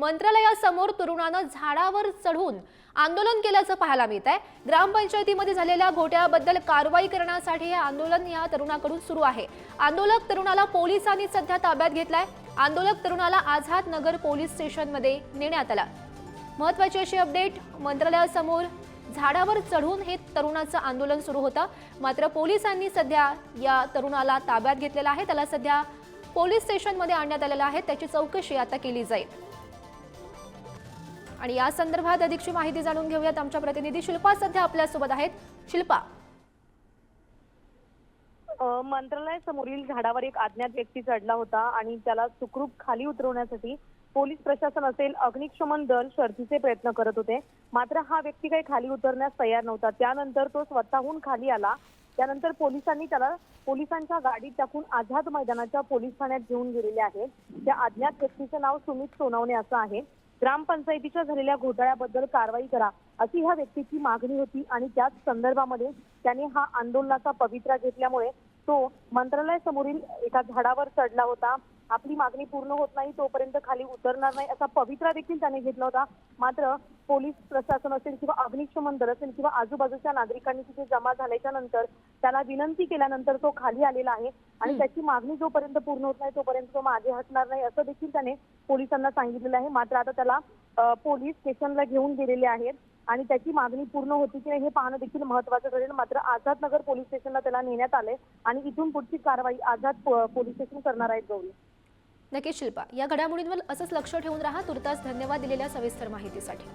मंत्रालयासमोर तरुणानं झाडावर चढून आंदोलन केल्याचं पाहायला मिळत आहे ग्रामपंचायतीमध्ये झालेल्या घोट्याबद्दल कारवाई करण्यासाठी हे आंदोलन या तरुणाकडून सुरू आहे. आंदोलक तरुणाला पोलिसांनी सध्या ताब्यात घेतलाय. आंदोलक तरुणाला आझाद नगर पोलीस स्टेशनमध्ये नेण्यात आला. महत्वाची अशी अपडेट मंत्रालयासमोर झाडावर चढून हे तरुणाचं आंदोलन सुरू होतं. मात्र पोलिसांनी सध्या या तरुणाला ताब्यात घेतलेला आहे. त्याला सध्या पोलीस स्टेशनमध्ये आणण्यात आलेलं आहे. त्याची चौकशी आता केली जाईल. आणि या संदर्भात अधिकची माहिती जाणून घेऊयात आमच्या प्रतिनिधी शिल्पा सध्या आपल्यासोबत आहेत. शिल्पा. मंत्रालय समोरील झाडावर एक अज्ञात व्यक्ती चढला होता आणि त्याला सुखरूप खाली उतरवण्यासाठी पोलीस प्रशासन असेल अग्निशमन दल शर्थीचे प्रयत्न करत होते. मात्र हा व्यक्ती काही खाली उतरण्यास तयार नव्हता. त्यानंतर तो स्वतःहून खाली आला. त्यानंतर पोलिसांनी त्याला पोलिसांच्या गाडीत टाकून आझाद मैदानाच्या पोलीस ठाण्यात घेऊन गेलेले आहेत. त्या अज्ञात व्यक्तीचं नाव सुमित सोनवणे असं आहे. ग्रामपंचायतीच्या झालेल्या घोटाळ्याबद्दल कारवाई करा अशी ह्या व्यक्तीची मागणी होती आणि त्याच संदर्भामध्ये त्याने हा आंदोलनाचा पवित्रा घेतल्यामुळे तो मंत्रालयासमोरील एका झाडावर चढला होता. आपली मागणी पूर्ण होत नाही तोपर्यंत खाली उतरणार नाही असा पवित्रा देखील त्याने घेतला होता. मात्र पोलीस प्रशासन असेल किंवा अग्निशमन दल असेल किंवा आजूबाजूच्या नागरिकांनी तिथे जमा झाल्याच्यानंतर त्याला विनंती केल्यानंतर तो खाली आलेला आहे आणि त्याची मागणी जोपर्यंत पूर्ण होत नाही तोपर्यंत तो मागे हटणार नाही असं देखील त्याने पोलिसांना सांगितलेलं आहे. मात्र आता त्याला पोलीस स्टेशनला घेऊन गेलेले आहेत आणि त्याची मागणी पूर्ण होती की नाही हे पाहणं देखील महत्वाचं ठरेल. मात्र आझाद नगर पोलीस स्टेशनला त्याला नेण्यात आले आणि इथून पुढची कारवाई आझाद पोलीस स्टेशन करणार आहेत गौरी. नक्की शिल्पा या घडामोडींवर असंच लक्ष ठेवून राहा. तुर्तास धन्यवाद दिलेल्या सविस्तर माहितीसाठी.